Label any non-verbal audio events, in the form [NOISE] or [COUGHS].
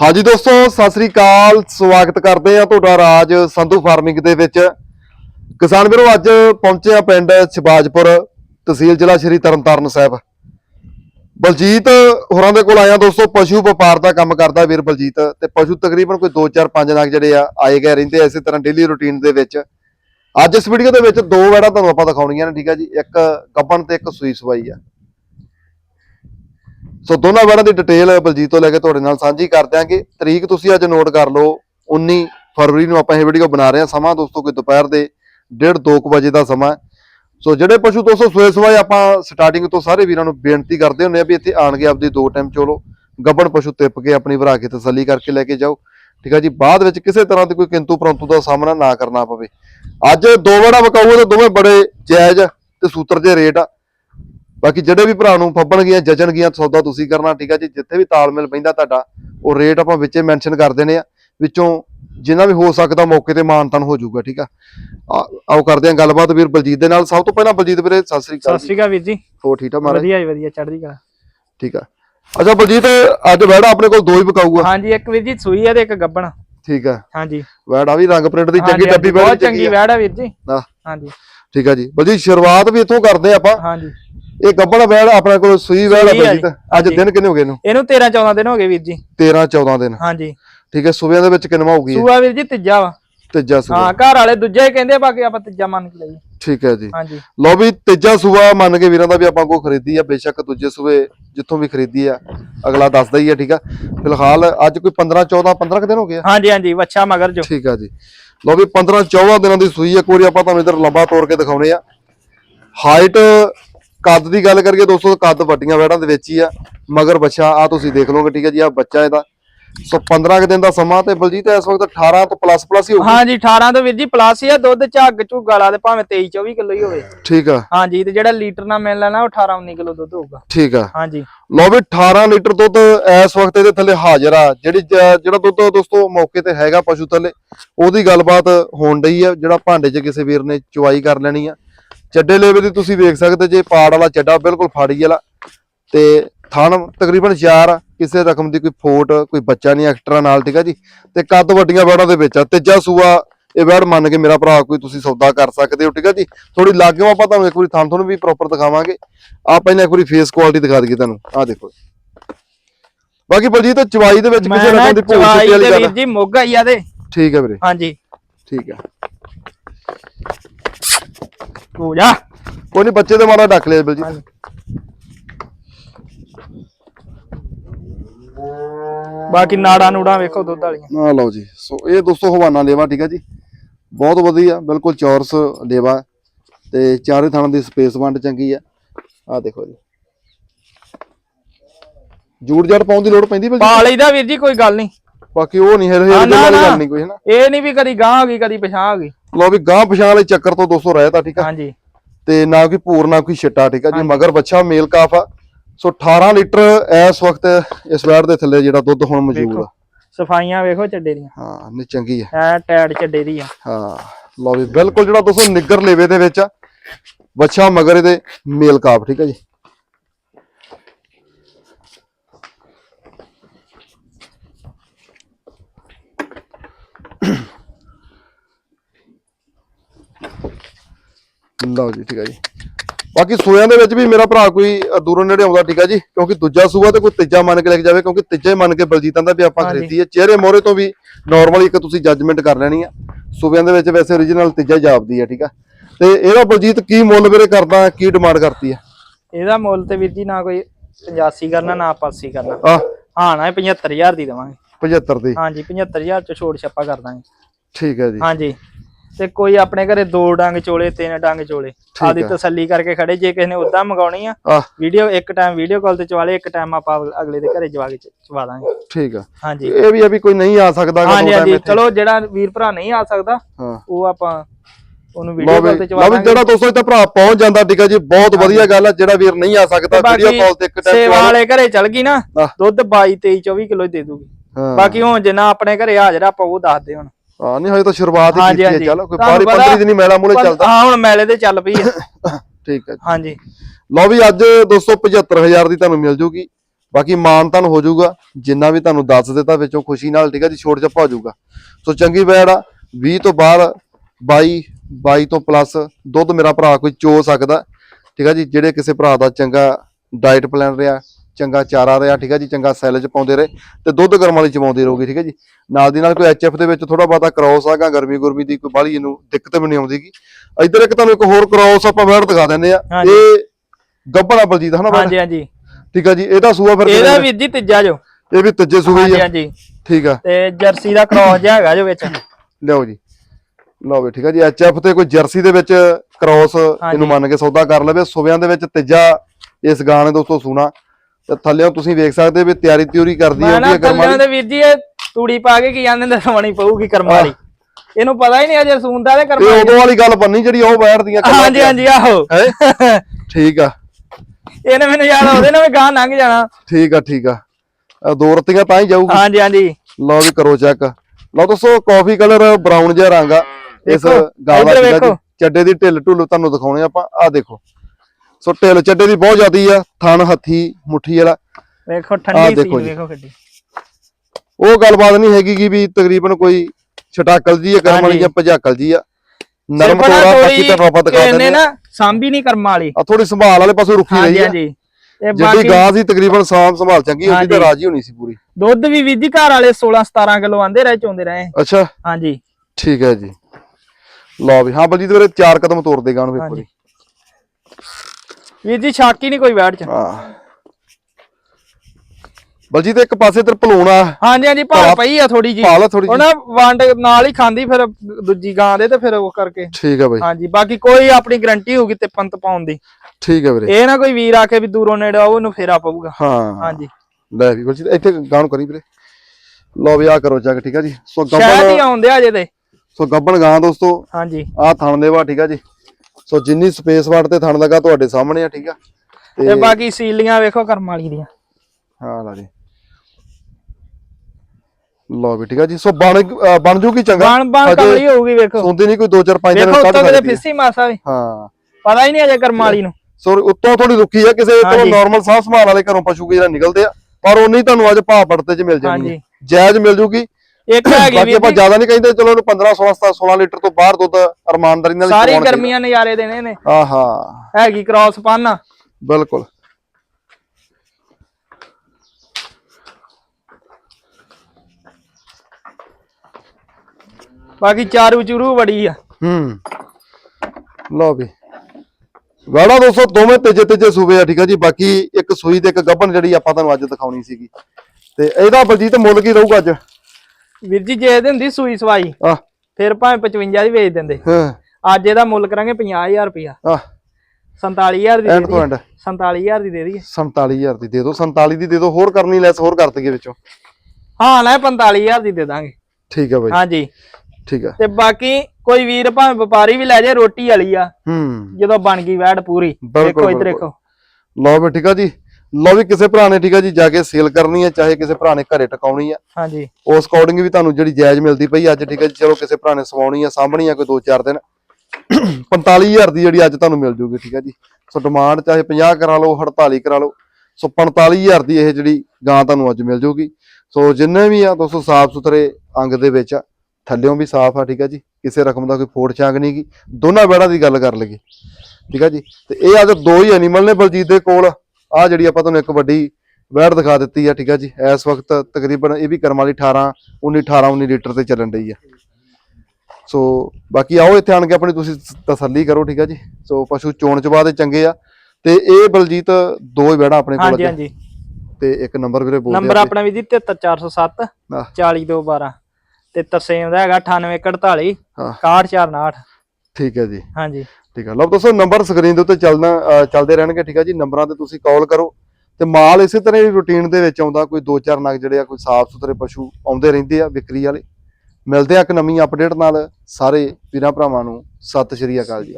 ਹਾਂਜੀ ਦੋਸਤੋ, ਸਤਿ ਸ੍ਰੀ ਅਕਾਲ। ਸਵਾਗਤ ਕਰਦੇ ਆ ਤੁਹਾਡਾ ਰਾਜ ਸੰਧੂ ਫਾਰਮਿੰਗ ਦੇ ਵਿੱਚ। ਕਿਸਾਨ ਵੀਰੋ, ਅੱਜ ਪਹੁੰਚੇ ਆ ਪਿੰਡ ਸ਼ਿਵਾਜਪੁਰ ਤਹਿਸੀਲ ਜ਼ਿਲ੍ਹਾ ਸ਼੍ਰੀ ਤਰਨਤਾਰਨ ਸਾਹਿਬ। ਬਲਜੀਤ ਹੋਰਾਂ ਦੇ ਕੋਲ ਆਇਆ ਦੋਸਤੋ, ਪਸ਼ੂ ਵਪਾਰ ਦਾ ਕੰਮ ਕਰਦਾ ਵੀਰ ਬਲਜੀਤ, ਤੇ ਪਸ਼ੂ ਤਕਰੀਬਨ ਕੋਈ 2-4 5 ਨਗ ਜਿਹੜੇ ਆ, ਆਏ ਗਏ ਰਹਿੰਦੇ ਆ ਇਸੇ ਤਰ੍ਹਾਂ ਡੇਲੀ ਰੁਟੀਨ ਦੇ ਵਿੱਚ। ਅੱਜ ਇਸ ਵੀਡੀਓ ਦੇ ਵਿੱਚ ਦੋ ਵੈੜਾ ਤੁਹਾਨੂੰ ਆਪਾਂ ਦਿਖਾਉਣੀਆਂ ਨੇ, ਠੀਕ ਆ ਜੀ। ਇੱਕ ਗੱਬਣ ਤੇ ਇੱਕ ਸੂਈ ਸਵਾਈ ਆ। ਸੋ ਦੋਨਾਂ ਵਾਰਾਂ ਦੀ ਡਿਟੇਲ ਬਲਜੀਤ ਤੋਂ ਲੈ ਕੇ ਤੁਹਾਡੇ ਨਾਲ ਸਾਂਝੀ ਕਰ ਦਿਆਂਗੇ ਤਰੀਕ ਤੁਸੀਂ ਅੱਜ ਨੋਟ ਕਰ ਲਓ 19 ਫਰਵਰੀ ਨੂੰ ਆਪਾਂ ਇਹ ਵੀਡੀਓ ਬਣਾ ਰਹੇ ਹਾਂ, ਸਮਾਂ ਦੋਸਤੋ ਕੋਈ ਦੁਪਹਿਰ ਦੇ 1:30 2 ਵਜੇ ਦਾ ਸਮਾਂ ਸੋ ਜਿਹੜੇ ਪਸ਼ੂ ਦੋਸਤੋ ਸੋਏ ਸਵਾਏ ਆਪਾਂ ਸਟਾਰਟਿੰਗ ਤੋਂ ਸਾਰੇ ਵੀਰਾਂ ਨੂੰ ਬੇਨਤੀ ਕਰਦੇ ਹੁੰਦੇ ਆ ਵੀ ਇੱਥੇ ਆਣ ਕੇ ਆਪਦੀ ਦੋ ਟਾਈਮ ਚੋਲੋ ਗੱਬੜ ਪਸ਼ੂ ਤਿੱਪ ਕੇ ਆਪਣੀ ਭਰਾ ਕੇ ਤਸੱਲੀ ਕਰਕੇ ਲੈ ਕੇ ਜਾਓ। ਠੀਕ ਹੈ ਜੀ, ਬਾਅਦ ਵਿੱਚ ਕਿਸੇ ਤਰ੍ਹਾਂ ਦੀ ਕੋਈ ਕਿੰਤੂ ਪਰੰਤੂ ਦਾ ਸਾਹਮਣਾ ਨਾ ਕਰਨਾ ਪਵੇ। ਅੱਜ ਦੋ ਵੜਾ ਵਕਾਊ ਤੇ ਦੋਵੇਂ ਬੜੇ ਜਾਇਜ਼ ਤੇ ਸੂਤਰ ਦੇ ਰੇਟ ਆ। ਬਾਕੀ ਜਿਹੜੇ ਵੀ ਭਰਾ ਨੂੰ ਫੱਬਣ ਗਈਆਂ ਜਜਣ ਗਈਆਂ ਸੌਦਾ ਤੁਸੀਂ ਕਰਨਾ ਠੀਕ ਆ ਜੀ? ਜਿੱਥੇ ਵੀ ਤਾਲਮੇਲ ਪੈਂਦਾ ਤੁਹਾਡਾ ਉਹ ਰੇਟ ਆਪਾਂ ਵਿੱਚੇ ਮੈਂਸ਼ਨ ਕਰ ਦੇਣੇ ਆ। ਵਿੱਚੋਂ ਜਿੰਨਾ ਵੀ ਹੋ ਸਕਦਾ ਮੌਕੇ ਤੇ ਮਾਨਤਨ ਹੋ ਜਾਊਗਾ ਠੀਕ ਆ? ਆਓ ਕਰਦੇ ਆਂ ਗੱਲਬਾਤ ਵੀਰ ਬਲਜੀਤ ਦੇ ਨਾਲ। ਸਭ ਤੋਂ ਪਹਿਲਾਂ ਬਲਜੀਤ ਵੀਰੇ ਸਤਿ ਸ੍ਰੀ ਅਕਾਲ ਸਤਿ ਸ਼੍ਰੀ ਅਕਾਲ ਵੀਰ ਜੀ। ਹੋ ਠੀਕ ਆ ਮਾਰੇ ਵਧੀਆ ਜੀ ਵਧੀਆ ਚੜ੍ਹਦੀ ਕਲਾ। ਠੀਕ ਆ। ਅੱਛਾ ਬਲਜੀਤ ਅੱਜ ਵੈੜਾ ਆਪਣੇ ਕੋਲ ਦੋ ਹੀ ਵਿਕਾਊਗਾ ਹਾਂਜੀ ਇੱਕ ਵੀਰ ਜੀ ਸੂਈ ਆ ਤੇ ਇੱਕ ਗੱਬਣ। ਠੀਕ ਆ। ਹਾਂਜੀ। ਵੈੜਾ ਵੀ ਰੰਗ ਪ੍ਰਿੰਟ ਦੀ ਚੰਗੀ ਡੱਬੀ ਬਹੁਤ ਚੰਗੀ ਵੈੜ ਵੀਰ ਜੀ। ਹਾਂਜੀ। ਠੀਕ ਆ ਜੀ। ਬਲਜੀਤ ਸ਼ੁਰੂਆਤ ਵੀ ਇੱਥੋਂ ਕਰਦੇ ਆਪਾਂ। ਹਾਂਜੀ। ਇਹ ਗੱਬੜ ਵੈੜ ਆਪਣੇ ਕੋਲ ਸੂਈ ਵੈੜ ਆ ਸੂਈ ਆ ਬਲਜੀਤ ਜੀ, ਅੱਜ। ਦਿਨ ਕਿੰਨੇ ਹੋ ਗਏ ਇਹਨੂੰ? ਇਹਨੂੰ 13 14 ਦਿਨ ਹੋ ਗਏ ਵੀਰ ਜੀ। 13 14 ਦਿਨ। ਹਾਂਜੀ। ਠੀਕ ਹੈ ਸੂਬਿਆਂ ਦੇ ਵਿੱਚ ਕਿੰਨਵਾ ਹੋਊਗੀ ਇਹ? ਸੂਆ ਵੀਰ ਜੀ ਤੀਜਾ ਵਾ। ਤੀਜਾ ਸੂਬਾ। ਹਾਂ ਘਰ ਵਾਲੇ ਦੂਜਾ ਹੀ ਕਹਿੰਦੇ ਆ, ਬਾਕੀ ਆਪਾਂ ਤੀਜਾ ਮੰਨ ਕੇ ਲਈਏ। ਠੀਕ ਹੈ ਜੀ। ਹਾਂਜੀ। ਲੋ ਵੀ ਤੀਜਾ ਸੂਬਾ ਮੰਨ ਕੇ ਵੀਰਾਂ ਦਾ ਵੀ ਆਪਾਂ ਕੋ ਖਰੀਦੀ ਆ ਬੇਸ਼ੱਕ ਦੂਜੇ ਸੂਬੇ ਜਿੱਥੋਂ ਵੀ ਖਰੀਦੀ ਆ ਅਗਲਾ ਦੱਸਦਾ ਹੀ ਆ ਠੀਕ ਆ। ਫਿਲਹਾਲ ਅੱਜ ਕੋਈ 15 14 15 ਕੁ ਦਿਨ ਹੋ ਗਏ ਆ? ਹਾਂਜੀ ਹਾਂਜੀ ਵੱਛਾ ਮਗਰ ਜੋ। ਠੀਕ ਆ ਜੀ। ਲੋ ਵੀ 15 14 ਦਿਨਾਂ ਦੀ ਸੂਈ ਇੱਕ ਵਾਰੀ ਆਪਾਂ ਤੁਹਾਨੂੰ ਇਧਰ ਲੰਬਾ ਤੋੜ ਕੇ ਦਿਖਾਉਣੇ ਆ। ਹਾਈਟ ਕੱਦ ਦੀ ਗੱਲ ਕਰੀਏ ਦੋਸਤੋ ਕੱਦ ਵੱਡੀਆਂ ਵੈੜਾਂ ਦੇ ਵਿੱਚ ਹੀ ਆ। ਮਗਰ ਬੱਚਾ ਆ ਤੁਸੀਂ ਦੇਖ ਲਓਗੇ ਠੀਕ ਹੈ ਜੀ ਆ ਬੱਚਾ ਇਹਦਾ। ਸੋ 15 ਕੁ ਦਿਨ ਦਾ ਸਮਾਂ ਤੇ ਬਲਜੀਤ ਇਸ ਵਕਤ 18 ਤੋਂ ਪਲੱਸ ਪਲੱਸ ਹੀ ਹੋਊਗੀ ਹਾਂਜੀ 18 ਤੋਂ ਵੀਰ ਜੀ ਪਲੱਸ ਹੀ ਆ ਦੁੱਧ ਝੱਗ ਝੁੱਗ ਵਾਲਾ ਤੇ ਭਾਵੇਂ 23 24 ਕਿਲੋ ਹੀ ਹੋਵੇ। ਠੀਕ ਆ। ਹਾਂਜੀ ਤੇ ਜਿਹੜਾ ਲੀਟਰ ਨਾਲ ਮਿਲ ਲੈਣਾ ਉਹ 18 19 ਕਿਲੋ ਦੁੱਧ ਹੋਊਗਾ। ਠੀਕ ਆ। ਹਾਂਜੀ ਲੋ ਵੀ 18 ਲੀਟਰ ਦੁੱਧ ਇਸ ਵਕਤ ਇਹਦੇ ਥੱਲੇ ਹਾਜ਼ਰ ਆ। ਜਿਹੜੀ ਜਿਹੜਾ ਦੁੱਧ ਦੋਸਤੋ ਮੌਕੇ ਤੇ ਹੈਗਾ ਪਸ਼ੂ ਥੱਲੇ ਉਹਦੀ ਗੱਲਬਾਤ ਹੋਣ ਡਈ ਆ ਜਿਹੜਾ ਭਾਂਡੇ 'ਚ ਕਿਸੇ ਵੀਰ ਨੇ ਚੁਆਈ ਕਰ ਲੈਣੀ ਆ। ਚੱਡੇ ਲੇਵੇ ਦੀ ਤੁਸੀਂ ਵੇਖ ਸਕਦੇ ਜੇ ਪਾੜ ਵਾਲਾ ਚੱਡਾ ਬਿਲਕੁਲ ਫਾੜੀ ਵਾਲਾ ਤੇ ਥਣ ਤਕਰੀਬਨ 4 ਕਿਸੇ ਰਕਮ ਦੀ ਕੋਈ ਫੋਟ ਕੋਈ ਬੱਚਾ ਨਹੀਂ ਐਕਸਟਰਾ ਨਾਲ ਠੀਕ ਆ ਜੀ। ਤੇ ਕੱਦ ਵੱਡੀਆਂ ਵੈੜਾਂ ਦੇ ਵਿੱਚ ਆ ਤੀਜਾ ਸੂਆ ਇਹ ਵੈੜ ਮੰਨ ਕੇ ਮੇਰਾ ਭਰਾ ਕੋਈ ਤੁਸੀਂ ਸੌਦਾ ਕਰ ਸਕਦੇ ਹੋ ਠੀਕ ਆ ਜੀ। ਥੋੜੀ ਲਾਗਿਓ ਆਪਾਂ ਤੁਹਾਨੂੰ ਇੱਕ ਵਾਰੀ ਥਣ ਤੁਹਾਨੂੰ ਵੀ ਪ੍ਰੋਪਰ ਦਿਖਾਵਾਂਗੇ। ਆ ਪਹਿਲਾਂ ਇੱਕ ਵਾਰੀ ਫੇਸ ਕੁਆਲਿਟੀ ਦਿਖਾ ਦਈਏ ਤੁਹਾਨੂੰ। ਆ ਦੇਖੋ। ਬਾਕੀ ਬਲਜੀਤ ਚਵਾਈ ਦੇ ਵਿੱਚ ਕਿਸੇ ਰਕਮ ਦੀ ਚੁੱਕੀ ਵਾਲੀ ਗੱਲ ਜੀ ਮੋਗਾ ਹੀ ਆ ਤੇ ਠੀਕ ਹੈ ਵੀਰੇ। ਹਾਂਜੀ। ਠੀਕ ਹੈ ਹੋ ਜਾ। ਕੋਈ ਨਹੀਂ ਬੱਚੇ ਦੇ ਮਾਰਾ ਡੱਕ ਲਿਆ ਬਲਜੀਤ। ਬਾਕੀ ਨਾੜਾ ਨੂੜਾ ਵੇਖੋ ਦੁੱਧ ਵਾਲੀਆਂ। ਆ ਲਓ ਜੀ। ਸੋ ਇਹ ਦੋਸਤੋ ਹਵਾਨਾ ਲੇਵਾ ਠੀਕ ਹੈ ਜੀ? ਬਹੁਤ ਵਧੀਆ ਬਿਲਕੁਲ ਚੌਰਸ ਲੇਵਾ। ਤੇ ਚਾਰੇ ਥਾਂ ਦੀ ਸਪੇਸ ਵੰਡ ਚੰਗੀ ਆ। ਆ ਦੇਖੋ ਜੀ। ਜੂੜ ਜੜ ਪਾਉਣ ਦੀ ਲੋੜ ਪੈਂਦੀ ਬਲਜੀਤ ਪਾ ਲਈਦਾ ਵੀਰ ਜੀ ਕੋਈ ਗੱਲ ਨਹੀਂ ਬਾਕੀ ਉਹ ਨਹੀਂ ਹੈ ਇਹ ਵਾਲੀ। ਗੱਲ ਨਹੀਂ ਕੋਈ ਹੈ ਨਾ ਇਹ ਨਹੀਂ ਵੀ ਕਦੀ ਗਾਂ ਹੋ ਗਈ ਕਦੀ ਪਛਾਂ ਹੋ ਗਈ। ਲਓ ਵੀ ਗਾਂ ਪਛਾਣ ਵਾਲੇ ਚੱਕਰ ਤੋਂ ਦੋਸਤੋ ਰਹਿਤਾ ਠੀਕ ਆ। ਹਾਂਜੀ। ਤੇ ਨਾ ਕੋਈ ਭੂਰ ਨਾ ਕੋਈ ਛਿੱਟਾ ਠੀਕ ਆ ਜੀ। ਮਗਰ ਬੱਚਾ ਮੇਲ ਕਾਫ ਆ। ਸੋ 18 ਲੀਟਰ ਇਸ ਵਕਤ ਇਸ ਵੈੜ ਦੇ ਥੱਲੇ ਜਿਹੜਾ ਦੁੱਧ ਹੁਣ ਮੌਜੂਦ ਆ। ਸਫਾਈਆਂ ਵੇਖੋ ਚੱਡੇ ਦੀਆਂ। ਹਾਂ ਨਹੀਂ ਚੰਗੀ ਆ। ਐ ਟੈਡ ਚੱਡੇ ਦੀ ਆ। ਹਾਂ ਲਓ ਵੀ ਬਿਲਕੁਲ ਜਿਹੜਾ ਦੋਸਤੋ ਨਿੱਗਰ ਲੇਵੇ ਦੇ ਵਿੱਚ ਆ ਬੱਚਾ ਮਗਰ ਇਹਦੇ ਮੇਲ ਕਾਫ ਠੀਕ ਆ ਜੀ। ਲਓ ਜੀ ਠੀਕ ਆ ਜੀ। ਬਾਕੀ ਸੋਇਆਂ ਦੇ ਵਿੱਚ ਵੀ ਮੇਰਾ ਭਰਾ ਕੋਈ ਦੂਰੋਂ ਨੇੜੇ ਆਉਂਦਾ ਠੀਕ ਆ ਜੀ ਕਿਉਂਕਿ ਦੂਜਾ ਸੂਆ ਤੇ ਕੋਈ ਤੀਜਾ ਮੰਨ ਕੇ ਲੈ ਕੇ ਜਾਵੇ ਕਿਉਂਕਿ ਤੀਜਾ ਹੀ ਮੰਨ ਕੇ ਬਲਜੀਤਾਂ ਦਾ ਵੀ ਆਪਾਂ ਹਾਂਜੀ। ਖਰੀਦੀ ਹੈ ਚਿਹਰੇ ਮੋਹਰੇ ਤੋਂ ਵੀ ਨਾਰਮਲੀ ਇੱਕ ਤੁਸੀਂ ਜੱਜਮੈਂਟ ਕਰ ਲੈਣੀ ਆ। ਸੂਬਿਆਂ ਦੇ ਵਿੱਚ ਵੈਸੇ origignal ਤੀਜਾ ਹੀ ਜਾਪਦੀ ਆ ਠੀਕ ਆ। ਤੇ ਇਹਦਾ ਬਲਜੀਤ ਕੀ ਮੁੱਲ ਵੀਰੇ ਕਰਦਾ ਕੀ ਡਿਮਾਂਡ ਕਰਤੀ ਆ? ਇਹਦਾ ਮੁੱਲ ਤੇ ਵੀਰ ਜੀ ਨਾ ਕੋਈ 85 ਕਰਨਾ ਨਾ 85 ਕਰਨਾ। ਆ ਹਾਂ ਨਾ ਇਹ 75000 ਦੀ ਦਵਾਂਗੇ। 75 ਦੀ। ਹਾਂਜੀ 75000 ਚ ਛੋੜ ਛੱਪਾ ਕਰ ਦਾਂਗੇ। ਠੀਕ ਹੈ ਜੀ। ਹਾਂਜੀ। ਤੇ ਕੋਈ ਆਪਣੇ ਘਰੇ ਦੋ ਡੰਗ ਚੋਲੇ ਤਿੰਨ ਡੰਗ ਚੋਲੇ। ਆਦੀ। ਤਸੱਲੀ ਕਰਕੇ ਖੜੇ ਜੇ ਕਿਸੇ ਨੇ ਉਦਾਂ ਮੰਗਾਉਣੀ ਆ ਵੀਡੀਓ ਇੱਕ ਟਾਈਮ ਵੀਡੀਓ ਕਾਲ ਤੇ ਚਵਾ ਲੇ ਇੱਕ ਟਾਈਮ ਆਪਾਂ ਅਗਲੇ ਦੇ ਘਰੇ ਜਵਾ ਕੇ ਚਵਾ ਦਾਂਗੇ। ਠੀਕ ਆ। ਹਾਂਜੀ। ਇਹ ਵੀ ਆ ਵੀ ਕੋਈ ਨਹੀਂ ਆ ਸਕਦਾ ਹਾਂਜੀ ਹਾਂਜੀ। ਚਲੋ ਜਿਹੜਾ ਵੀਰ ਭਰਾ ਨਹੀਂ ਆ ਸਕਦਾ ਉਹ ਆਪਾਂ ਉਹਨੂੰ ਵੀਡੀਓ ਕਾਲ ਤੇ ਚਵਾ ਦਾਂਗੇ। ਜਿਹੜਾ ਦੋਸਤੋ ਇੱਥੇ ਭਰਾ ਪਹੁੰਚ ਜਾਂਦਾ ਠੀਕ ਆ ਜੀ ਬਹੁਤ ਵਧੀਆ ਗੱਲ ਆ ਜਿਹੜਾ ਵੀਰ ਨਹੀਂ ਆ ਸਕਦਾ ਵੀਡੀਓ ਕਾਲ ਤੇ ਇੱਕ ਟਾਈਮ ਸੇਵਾ ਵਾਲੇ ਘਰੇ ਚਲ ਗਈ ਨਾ। ਦੁੱਧ 22 23 24 ਕਿਲੋ ਦੇ ਦੂਗੀ। ਬਾਕੀ ਹੁਣ ਜਿੰਨਾ ਆਪਣੇ ਘਰੇ ਹਾਜ਼ਰ ਆਪਾਂ ਉਹ ਦੱਸਦੇ ਹੁਣ। ਹਾਂ ਨਹੀਂ ਹਜੇ ਤਾਂ ਸ਼ੁਰੂਆਤ ਹੀ ਕੀਤੀ ਹੈ। ਚੱਲ ਕੋਈ ਤੁਹਾਨੂੰ ਬਾਰੀ ਪਤਾ- 15 ਦਿਨੀ ਮੈਲਾ ਮੂਲੇ ਚੱਲਦਾ। ਹਾਂ ਹੁਣ ਮੈਲੇ ਤੇ ਚੱਲ ਪਈ ਆ [COUGHS] ਠੀਕ ਹੈ। ਹਾਂਜੀ। ਲਓ ਵੀ ਅੱਜ ਦੋਸਤੋ 75000 ਦੀ ਤੁਹਾਨੂੰ ਮਿਲ ਜੂਗੀ। ਬਾਕੀ ਮਾਨ ਤੁਹਾਨੂੰ ਹੋ ਜਾਊਗਾ। ਜਿੰਨਾ ਵੀ ਤੁਹਾਨੂੰ ਦੱਸ ਦਿੱਤਾ ਵਿੱਚੋਂ ਖੁਸ਼ੀ ਨਾਲ ਠੀਕ ਆ ਜੀ ਛੋਟ ਚੱਪਾ ਹੋ ਜਾਊਗਾ। ਸੋ ਚੰਗੀ ਵੈੜ ਆ। 20 ਤੋਂ ਬਾਅਦ 22 22 ਤੋਂ ਪਲੱਸ ਦੁੱਧ ਮੇਰਾ ਭਰਾ ਕੋਈ ਚੋ ਸਕਦਾ। ਠੀਕ ਆ ਜੀ ਜਿਹੜੇ ਕਿਸੇ ਭਰਾ ਦਾ ਚੰਗਾ ਡਾਈਟ ਪਲਾਨ ਰਿਹਾ ਚੰਗਾ ਚਾਰਾ ਰਿਹਾ ਠੀਕ ਆ ਜੀ ਚੰਗਾ ਸੈੱਲ ਚ ਪਾਉਂਦੇ ਰਹੇ ਤੇ ਦੁੱਧ ਗਰਮ ਵਾਲੀ ਚਵਾਉਂਦੀ ਰਹੂਗੀ ਠੀਕ ਆ ਜੀ। ਨਾਲ ਦੀ ਨਾਲ ਕੋਈ ਐਚਐਫ ਦੇ ਵਿੱਚ ਥੋੜਾ ਬਹੁਤਾ ਕ੍ਰੋਸ ਆਗਾ ਗਰਮੀ ਗੁਰਮੀ ਦੀ ਕੋਈ ਬਾਹਲੀ ਇਹਨੂੰ ਦਿੱਕਤ ਵੀ ਨਹੀਂ ਆਉਂਦੀਗੀ ਇੱਧਰ ਇੱਕ ਤੁਹਾਨੂੰ ਇੱਕ ਹੋਰ ਕ੍ਰੋਸ ਆਪਾਂ ਵੈੜ ਦਿਖਾ ਦਿੰਦੇ ਆ। ਇਹ ਗੱਬੜਾ ਬਲਜੀਤ ਹਨਾ ਹਾਂਜੀ ਹਾਂਜੀ। ਠੀਕ ਆ ਜੀ ਇਹਦਾ ਸੂਆ ਫਿਰ ਇਹਦਾ ਵੀਰ ਜੀ ਤੀਜਾ ਜੋ। ਇਹ ਵੀ ਤੀਜੇ ਸੂਏ ਹੀ ਆ। ਹਾਂਜੀ ਠੀਕ ਆ। ਤੇ ਜਰਸੀ ਦਾ ਕ੍ਰੋਸ ਜਿਹਾ ਹੈਗਾ ਜੋ ਵਿੱਚ। ਲਿਆਓ ਜੀ। ਲਓ ਵੀ ਠੀਕ ਆ ਜੀ ਐਚਐਫ ਤੇ ਕੋਈ ਜਰਸੀ ਦੇ ਵਿੱਚ ਕ੍ਰੋਸ ਇਹਨੂੰ ਮੰਨ ਕੇ ਸੌਦਾ ਕਰ ਲਵੇ। ਸੂਬਿਆਂ ਦੇ ਵਿੱਚ ਤੀਜਾ ਇਸ ਗਾਂ ਨੇ ਦੋਸਤੋ ਸੁਣਾ। ਤੇ ਥੱਲੇੋਂ ਤੁਸੀਂ ਵੇਖ ਸਕਦੇ ਵੀ ਤਿਆਰੀ ਤਿਉਰੀ ਕਰਦੀ ਨਾ ਹੈ ਕਰਮਾਂ ਕੱਲਿਆਂ ਦੀ ਦੇ ਵੀਰ ਜੀ ਇਹ ਤੂੜੀ ਪਾ ਕੇ ਕੀ ਜਾਂਦੇ ਨੇ ਦਸਵਣੀ ਪਊਗੀ ਕਰਮਾਂ ਵਾਲੀ। ਇਹਨੂੰ ਪਤਾ ਹੀ ਨਹੀਂ ਅਜੇ ਸੂੰਦਾ ਤੇ ਤੇ ਕਰਮਾਂ ਉਦੋਂ ਵਾਲੀ ਗੱਲ ਬੰਨੀ ਜਿਹੜੀ ਉਹ ਬੈਠਦੀਆਂ ਹਾਂਜੀ ਹਾਂਜੀ ਆਹੋ। ਠੀਕ ਆ। ਇਹਨੇ ਮੈਨੂੰ ਯਾਦ ਉਹਦੇ ਨਾਲ ਵੀ ਗਾਂ ਲੰਘ ਜਾਣਾ। ਠੀਕ ਆ ਠੀਕ ਆ। ਦੋ ਰਤੀਆਂ ਤਾਂ ਹੀ ਜਾਊਗੀ। ਹਾਂਜੀ ਹਾਂਜੀ। ਲਓ ਵੀ ਕਰੋ ਚੈੱਕ। ਲਓ ਦੋਸਤੋ ਕਾਫੀ ਕਲਰ ਬਰਾਊਨ ਜਿਹਾ ਰੰਗ ਆ। ਇਸ ਗਾਂ ਦਾ। ਚੱਡੇ ਦੀ ਢਿੱਲ ਢੁੱਲ ਤੁਹਾਨੂੰ ਦਿਖਾਉਣੇ ਆਪਾਂ। ਆ ਦੇਖੋ। ਸੋ ਢਿੱਲ ਚੱਡੇ ਦੀ ਬਹੁਤ ਜ਼ਿਆਦੀ ਆ ਥਣ ਹੱਥੀ ਮੁੱਠੀ ਵਾਲਾ। ਵੇਖੋ ਠੰਡੀ ਸੀ। ਵੇਖੋ ਗੱਡੀ ਉਹ ਗੱਲਬਾਤ ਨਹੀਂ ਹੈਗੀ ਕਿ ਵੀ ਤਕਰੀਬਨ ਕੋਈ ਛਟਾਕਲ ਜੀ ਆ ਕਰਮ ਵਾਲੀ। ਜਾਂ ਭਜਾਕਲ ਜੀ ਆ। ਨਰਮ ਨਾ ਤੋੜਾ ਬਾਕੀ ਤਾਂ ਆਪਾਂ ਦਿਖਾ ਦਿੰਦੇ ਆ। ਨਾ ਸਾਂਭੀ ਨਹੀਂ ਕਰਮਾਂ ਵਾਲੀ। ਆ ਥੋੜੀ ਸੰਭਾਲ ਵਾਲੇ ਪਾਸੇ ਰੁਕੀ ਰਹੀ ਆ। ਹਾਂਜੀ। ਜਿੱਦੀ ਬਾਕੀ ਗਾਂ ਸੀ ਤਕਰੀਬਨ ਸਾਂਭ ਸੰਭਾਲ ਚੰਗੀ ਹੁੰਦੀ ਤਾਂ। ਰਾਜੀ ਹੋਣੀ ਸੀ ਪੂਰੀ। ਦੁੱਧ ਵੀ ਜੀ ਘਰ ਵਾਲੇ 16 17 ਕਿਲੋ ਆਂਦੇ ਰਹੇ ਚੋਂਦੇ ਰਹੇ। ਅੱਛਾ। ਹਾਂਜੀ। ਠੀਕ ਹੈ ਜੀ। ਲਓ ਵੀ ਹਾਂ ਬਲਜੀਤ ਵੀਰੇ ਚਾਰ ਕਦਮ ਤੋੜ ਦੇ ਗਾਂ ਨੂੰ ਵੇਖੋ। ਜੀ ਵੀਰ ਜੀ ਸ਼ੱਕ ਹੀ ਨਹੀਂ ਕੋਈ ਬੈਠ ਚ। ਹਾਂ। ਬਲਜੀਤ ਇੱਕ ਪਾਸੇ ਤੇ ਭਲੂਣਾ ਹਾਂਜੀ ਹਾਂਜੀ ਭਲਾ- ਪਈ ਆ ਥੋੜੀ ਜੀ ਪਾਲਾ ਥੋੜੀ ਉਹ ਨਾ ਵੰਡ ਨਾਲ ਹੀ ਖਾਂਦੀ ਫਿਰ ਦੂਜੀ ਗਾਂ ਦੇ ਤੇ ਫਿਰ ਉਹ ਕਰਕੇ। ਠੀਕ ਹੈ ਬਾਈ। ਹਾਂਜੀ ਬਾਕੀ ਕੋਈ ਆਪਣੀ ਗਰੰਟੀ ਹੋਊਗੀ ਤੇ ਪੰਤ ਪਾਉਣ ਦੀ। ਠੀਕ ਹੈ ਵੀਰੇ। ਇਹ ਨਾ ਕੋਈ ਵੀਰ ਆਕੇ ਵੀ ਦੂਰੋਂ ਨੇੜੇ ਆਓ ਉਹਨੂੰ ਫੇਰਾ ਪਊਗਾ। ਹਾਂ। ਹਾਂਜੀ। ਲੈ ਵੀ ਬਲਜੀਤ ਇੱਥੇ ਗਾਂ ਕਰੀ ਵੀਰੇ। ਲਓ ਵੀ ਆ ਕਰੋ ਚੈੱਕ ਠੀਕ ਹੈ ਜੀ। ਸੋ ਸ਼ਾਇਦ ਹੀ ਗੱਬਣ ਆਉਂਦੇ ਆ ਜੇ ਤੇ। ਸੋ ਗੱਬਣ ਗਾਂ ਦੋਸਤੋ। ਹਾਂਜੀ। ਆ ਥਣ ਦੇਵਾ ਠੀਕ ਆ ਜੀ। ਸੋ ਜਿੰਨੀ ਸਪੇਸ ਵਾਟ ਤੇ ਥਣ ਲਗਾ ਤੁਹਾਡੇ ਸਾਹਮਣੇ ਆ ਠੀਕ ਆ? ਤੇ ਬਾਕੀ ਸੀਲੀਆਂ ਵੇਖੋ ਕਰਮ ਵਾਲੀ ਦੀਆਂ। ਹਾਂ ਲਾ ਜੀ ਲਓ ਵੀ ਠੀਕ ਆ ਜੀ। ਸੋ ਬਣ ਬਣ ਜੂਗੀ ਚੰਗਾ? ਬਣ ਬਣ ਕਮਲੀ ਹੋਊਗੀ ਵੇਖੋ। ਸੁਣਦੀ ਨਹੀਂ ਕੋਈ 2 4 5 ਦਿਨ ਕੱਢ ਸਕਦੀ। ਫਿੱਸੀ ਮਾਸਾ ਵੀ। ਹਾਂ। ਪਤਾ ਹੀ ਨਹੀਂ ਅਜੇ ਕਰਮ ਵਾਲੀ ਨੂੰ। ਸੋ ਉੱਤੋਂ ਥੋੜੀ ਰੁੱਖੀ ਆ ਕਿਸੇ ਤੋਂ। ਨਾਰਮਲ ਸਾਹ ਸੰਭਾਲ ਵਾਲੇ ਘਰੋਂ ਪਸ਼ੂ ਜਿਹੜਾ ਨਿਕਲਦੇ ਆ ਪਰ ਉਨੀ ਤੁਹਾਨੂੰ ਅੱਜ ਭਾਅ ਪੜਤੇ ਚ ਮਿਲ ਜਾਣੀ ਹਾਂਜੀ। ਜਾਇਜ਼ ਮਿਲ ਜੂਗੀ। ਇੱਕ ਹੈਗੀ ਬਾਕੀ ਵੀ ਆਪਾਂ ਜ਼ਿਆਦਾ ਨਹੀਂ ਕਹਿੰਦੇ ਚਲੋ ਇਹਨੂੰ 15 16 17 16 ਲੀਟਰ ਤੋਂ ਬਾਹਰ ਦੁੱਧ ਅਰਮਾਨਦਾਰੀ ਨਾਲ ਸਾਰੀ ਚਵਾਉਣਾ ਗਰਮੀਆਂ ਨਜ਼ਾਰੇ ਦੇਣੇ ਨੇ। ਚਾਹੀਦਾ। ਆਹਾ ਹੈਗੀ ਕ੍ਰਾਸ ਪੰਨ। ਬਿਲਕੁਲ। ਬਾਕੀ ਚਾਰੂ ਚੂਰੂ ਬੜੀ ਆ। ਹੂੰ। ਲਓ ਵੀ। ਵਾੜਾ ਦੋਸਤੋ ਦੋਵੇਂ ਤੇਜੇ ਤੇਜੇ ਸੂਬੇ ਆ ਠੀਕ ਆ ਜੀ? ਬਾਕੀ ਇੱਕ ਸੂਈ ਤੇ ਇੱਕ ਗੱਭਣ ਜਿਹੜੀ ਆਪਾਂ ਤੁਹਾਨੂੰ ਅੱਜ ਦਿਖਾਉਣੀ ਸੀਗੀ। ਤੇ ਇਹਦਾ ਬਲਜੀਤ ਮੁੱਲ ਕੀ ਰਹੂਗਾ ਅੱਜ? ਵੀਰ ਜੀ ਜੇ ਇਹਦੀ ਹੁੰਦੀ ਸੂਈ ਸਵਾਈ ਆ ਫਿਰ ਭਾਵੇਂ 55 ਦੀ ਵੇਚ ਦਿੰਦੇ। ਹਾਂ। ਅੱਜ ਇਹਦਾ ਮੁੱਲ ਕਰਾਂਗੇ 50000 ਰੁਪਇਆ। ਆ 47000 ਦੀ ਦੇ ਦਈਏ। ਐਂਡ 47000 ਦੀ ਦੇ ਦਈਏ। 47000 ਦੀ ਦੇ ਦਿਓ। 47 ਦੀ ਦੇ ਦਿਓ। ਹੋਰ ਕਰਨੀ ਲੈਸ ਹੋਰ ਕਰ ਦਈਏ ਵਿੱਚੋਂ। ਹਾਂ ਨਾ 45000 ਦੀ ਦੇ ਦਾਂਗੇ। ਠੀਕ ਆ ਬਾਈ। ਹਾਂਜੀ। ਠੀਕ ਆ। ਤੇ ਬਾਕੀ ਕੋਈ ਵੀਰ ਭਾਵੇਂ ਵਪਾਰੀ ਵੀ ਲੈ ਜਾਏ ਰੋਟੀ ਵਾਲੀ ਆ। ਹੂੰ। ਜਦੋਂ ਬਣ ਗਈ ਵੈੜ ਪੂਰੀ। ਦੇਖੋ ਇੱਧਰ। ਦੇਖੋ। ਲਓ ਵੀ ਠੀਕ ਆ ਜੀ। ਲਓ ਵੀ ਕਿਸੇ ਭਰਾ ਨੇ ਠੀਕ ਆ ਜੀ ਜਾ ਕੇ ਸੇਲ ਕਰਨੀ ਹੈ ਚਾਹੇ ਕਿਸੇ ਭਰਾ ਨੇ ਘਰੇ ਟਿਕਾਉਣੀ ਆ। ਹਾਂਜੀ। ਉਸ ਅਕੋਰਡਿੰਗ ਵੀ ਤੁਹਾਨੂੰ ਜਿਹੜੀ ਜਾਇਜ਼ ਮਿਲਦੀ ਪਈ ਅੱਜ ਠੀਕ ਹੈ ਜੀ ਚਲੋ ਕਿਸੇ ਭਰਾ ਨੇ ਸਵਾਉਣੀ ਆ ਸਾਂਭਣੀ ਆ ਕੋਈ 2-4 ਦਿਨ। [CLEARS THROAT] 45000 ਦੀ ਜਿਹੜੀ ਅੱਜ ਤੁਹਾਨੂੰ ਮਿਲ ਜੂਗੀ ਠੀਕ ਹੈ ਜੀ। ਸੋ ਡਿਮਾਂਡ ਚਾਹੇ 50 ਕਰਾ ਲਓ 48 ਕਰਾ ਲਓ। ਸੋ 45000 ਦੀ ਇਹ ਜਿਹੜੀ ਗਾਂ ਤੁਹਾਨੂੰ ਅੱਜ ਮਿਲ ਜੂਗੀ। ਸੋ ਜਿੰਨੇ ਵੀ ਆ ਦੋਸਤੋ ਸਾਫ਼ ਸੁਥਰੇ ਅੰਗ ਦੇ ਵਿੱਚ ਆ ਥੱਲਿਓਂ ਵੀ ਸਾਫ਼ ਆ ਠੀਕ ਹੈ ਜੀ। ਕਿਸੇ ਰਕਮ ਦਾ ਕੋਈ ਫੋੜ ਛਾਂਗ ਨਹੀਂ ਗੀ। ਦੋਨਾਂ ਬੈੜਾਂ ਦੀ ਗੱਲ ਕਰ ਲਈਏ ਠੀਕ ਹੈ ਜੀ। ਤੇ ਇਹ ਅੱਜ ਦੋ ਹੀ ਐਨੀਮਲ ਨੇ ਬਲਜੀਤ ਦੇ ਕੋਲ। ਆ ਜਿਹੜੀ ਆਪਾਂ ਤੁਹਾਨੂੰ ਇੱਕ ਵੱਡੀ ਵੈੜ ਦਿਖਾ ਦਿੱਤੀ ਆ ਠੀਕ ਆ ਜੀ। ਇਸ ਵਕਤ ਤਕਰੀਬਨ ਇਹ ਵੀ ਕਰਮ ਵਾਲੀ 18 19 18 19 ਲੀਟਰ ਤੇ ਚੱਲਣ ਡਈ ਆ। ਸੋ ਬਾਕੀ ਆਓ ਇੱਥੇ ਆਣ ਕੇ ਆਪਣੀ ਤੁਸੀਂ ਤਸੱਲੀ ਕਰੋ ਠੀਕ ਆ ਜੀ। ਸੋ ਪਸ਼ੂ ਚੋਣ ਚਵਾ ਦੇ ਚੰਗੇ ਆ। ਤੇ ਇਹ ਬਲਜੀਤ ਦੋ ਹੀ ਵੈੜਾਂ ਆਪਣੇ ਕੋਲ ਹਾਂਜੀ ਹਾਂਜੀ। ਤੇ ਇੱਕ ਨੰਬਰ ਵੀਰੇ ਬੋਲ ਨੰਬਰ ਆਪਣਾ ਵੀ ਜੀ 73407 ਆਹ। 40212 ਤੇ ਤਰਸੇਮ ਦਾ ਹੈਗਾ 9848 ਹਾਂ। 6149 ਠੀਕ ਹੈ ਜੀ। ਹਾਂਜੀ। ਠੀਕ ਆ। ਲਓ ਦੋਸਤੋ ਨੰਬਰ ਸਕਰੀਨ ਦੇ ਉੱਤੇ ਚੱਲਣਾ ਅਹ ਚੱਲਦੇ ਰਹਿਣਗੇ ਠੀਕ ਆ ਜੀ। ਨੰਬਰਾਂ ਤੇ ਤੁਸੀਂ ਕਾਲ ਕਰੋ ਤੇ ਮਾਲ ਇਸੇ ਤਰ੍ਹਾਂ ਹੀ ਰੂਟੀਨ ਦੇ ਵਿੱਚ ਆਉਂਦਾ ਕੋਈ 2-4 ਨਗ ਜਿਹੜੇ ਆ ਕੋਈ ਸਾਫ਼ ਸੁਥਰੇ ਪਸ਼ੂ ਆਉਂਦੇ ਰਹਿੰਦੇ ਆ ਵਿਕਰੀ ਵਾਲੇ। ਮਿਲਦੇ ਆ ਇੱਕ ਨਵੀਂ ਅਪਡੇਟ ਨਾਲ। ਸਾਰੇ ਵੀਰਾਂ ਭਰਾਵਾਂ ਨੂੰ ਸਤਿ ਸ਼੍ਰੀ ਅਕਾਲ ਜੀ।